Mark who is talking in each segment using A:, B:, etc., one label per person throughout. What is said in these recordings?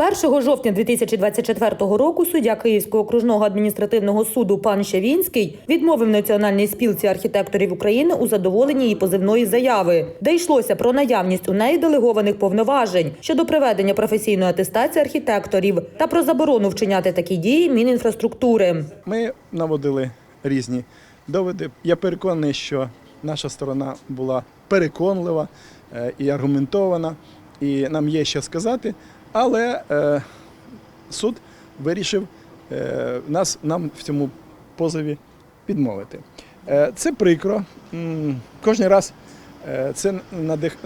A: 1 жовтня 2024 року суддя Київського окружного адміністративного суду пан Щавінський відмовив Національній спілці архітекторів України у задоволенні її позивної заяви, де йшлося про наявність у неї делегованих повноважень щодо проведення професійної атестації архітекторів та про заборону вчиняти такі дії Мінінфраструктури.
B: Ми наводили різні доводи. Я переконаний, що наша сторона була переконлива е, і аргументована, і нам є що сказати, але е, суд вирішив е, нас, нам в цьому позові відмовити. Е, це прикро. Кожен раз е, це надих,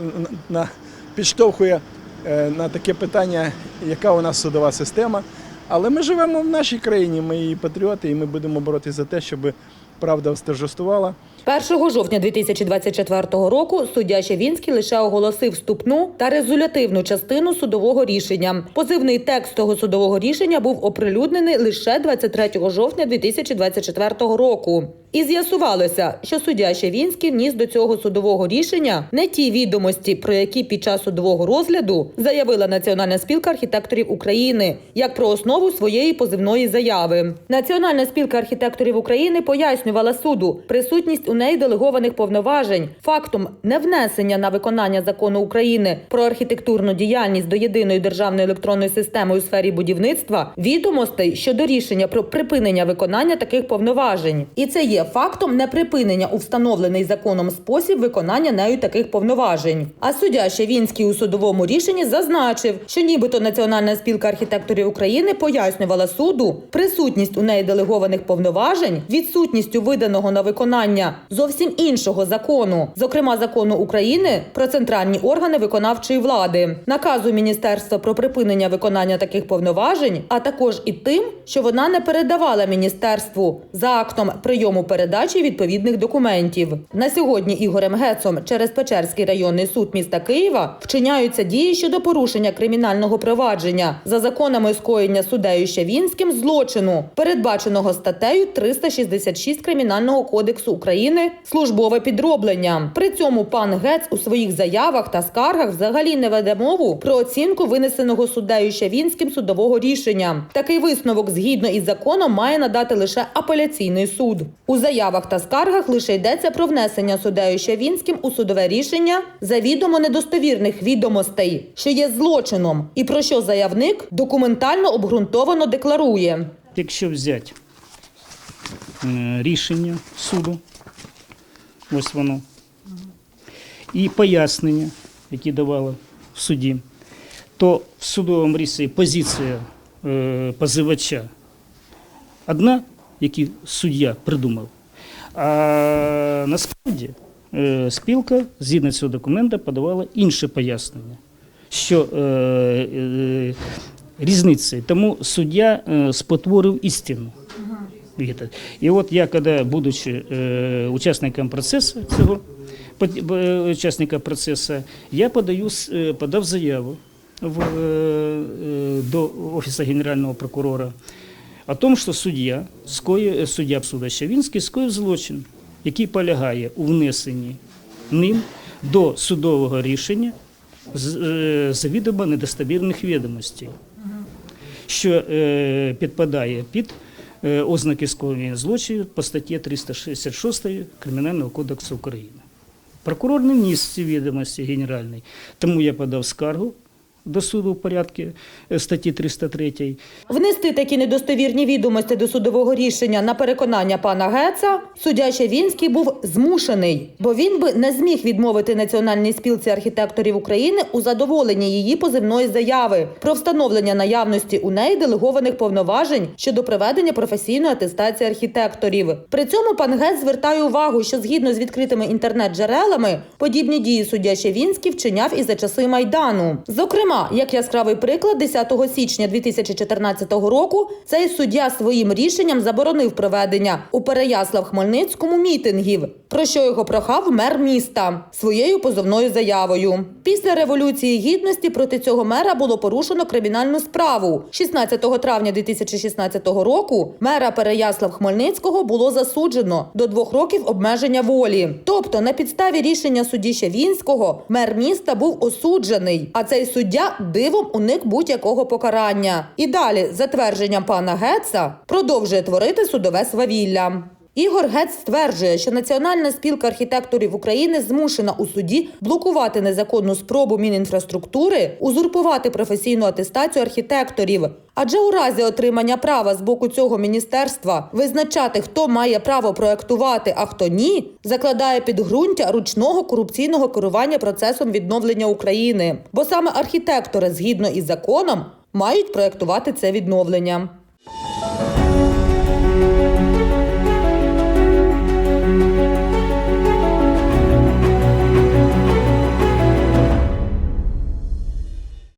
B: на, підштовхує е, на таке питання, яка у нас судова система. Але ми живемо в нашій країні, ми її патріоти, і ми будемо боротися за те, щоб правда восторжествувала.
A: 1 жовтня 2024 року суддя Щавінський лише оголосив вступну та резолютивну частину судового рішення. Позивний текст того судового рішення був оприлюднений лише 23 жовтня 2024 року. І з'ясувалося, що суддя Щавінський вніс до цього судового рішення не ті відомості, про які під час судового розгляду заявила Національна спілка архітекторів України, як про основу своєї позивної заяви. Національна спілка архітекторів України пояснювала суду присутність у неї делегованих повноважень фактом невнесення на виконання закону України про архітектурну діяльність до єдиної державної електронної системи у сфері будівництва відомостей щодо рішення про припинення виконання таких повноважень. І це є фактом неприпинення у встановлений законом спосіб виконання нею таких повноважень. А суддя Щавінський у судовому рішенні зазначив, що нібито Національна спілка архітекторів України пояснювала суду присутність у неї делегованих повноважень відсутністю виданого на виконання зовсім іншого закону, зокрема закону України про центральні органи виконавчої влади, наказу міністерства про припинення виконання таких повноважень, а також і тим, що вона не передавала міністерству за актом прийому передачі відповідних документів. На сьогодні Ігорем Гецом через Печерський районний суд міста Києва вчиняються дії щодо порушення кримінального провадження за законами скоєння суддею Щавінським злочину, передбаченого статтею 366 Кримінального кодексу України службове підроблення. При цьому пан Гец у своїх заявах та скаргах взагалі не веде мову про оцінку винесеного суддею Щавінським судового рішення. Такий висновок згідно із законом має надати лише апеляційний суд. У заявах та скаргах лише йдеться про внесення суддею Щавінським у судове рішення завідомо недостовірних відомостей, що є злочином, і про що заявник документально обґрунтовано декларує.
C: Якщо взяти е, рішення суду, ось воно, і пояснення, які давали в суді, то в судовому рішенні позиція е, позивача одна, яку суддя придумав, а насправді е, спілка згідно цього документа подавала інше пояснення, що е, різниці. Тому суддя спотворив істину. Где-то. І от я, коли, будучи е, учасником процесу цього, е, учасника процесу, я подаю, е, подав заяву в, е, до Офісу Генерального прокурора о том, що суддя, скоїв, суддя суда Щавінський скоїв злочин, який полягає у внесенні ним до судового рішення завідомо недостовірних відомостей що е, підпадає під ознаки скоєння злочинів по статті 366 Кримінального кодексу України. Прокурор не вніс ці відомості генеральний, тому я подав скаргу до суду в порядку е, статті 303.
A: Внести такі недостовірні відомості до судового рішення на переконання пана Геца суддя Щавінський був змушений, бо він би не зміг відмовити Національній спілці архітекторів України у задоволенні її позивної заяви про встановлення наявності у неї делегованих повноважень щодо проведення професійної атестації архітекторів. При цьому пан Гец звертає увагу, що згідно з відкритими інтернет-джерелами подібні дії суддя Щавінський вчиняв і за часи майдану. Зокрема, як яскравий приклад, 10 січня 2014 року цей суддя своїм рішенням заборонив проведення у Переяслав-Хмельницькому мітингів, про що його прохав мер міста своєю позовною заявою. Після революції гідності проти цього мера було порушено кримінальну справу. 16 травня 2016 року мера Переяслав-Хмельницького було засуджено до двох років обмеження волі. Тобто, на підставі рішення судді Щавінського мер міста був осуджений, а цей суддя суддя дивом уник будь-якого покарання. І далі, за твердженням пана Гетца, продовжує творити судове свавілля. Ігор Гець стверджує, що Національна спілка архітекторів України змушена у суді блокувати незаконну спробу Мінінфраструктури узурпувати професійну атестацію архітекторів. Адже у разі отримання права з боку цього міністерства визначати, хто має право проектувати, а хто ні, закладає підґрунтя ручного корупційного керування процесом відновлення України. Бо саме архітектори, згідно із законом, мають проектувати це відновлення.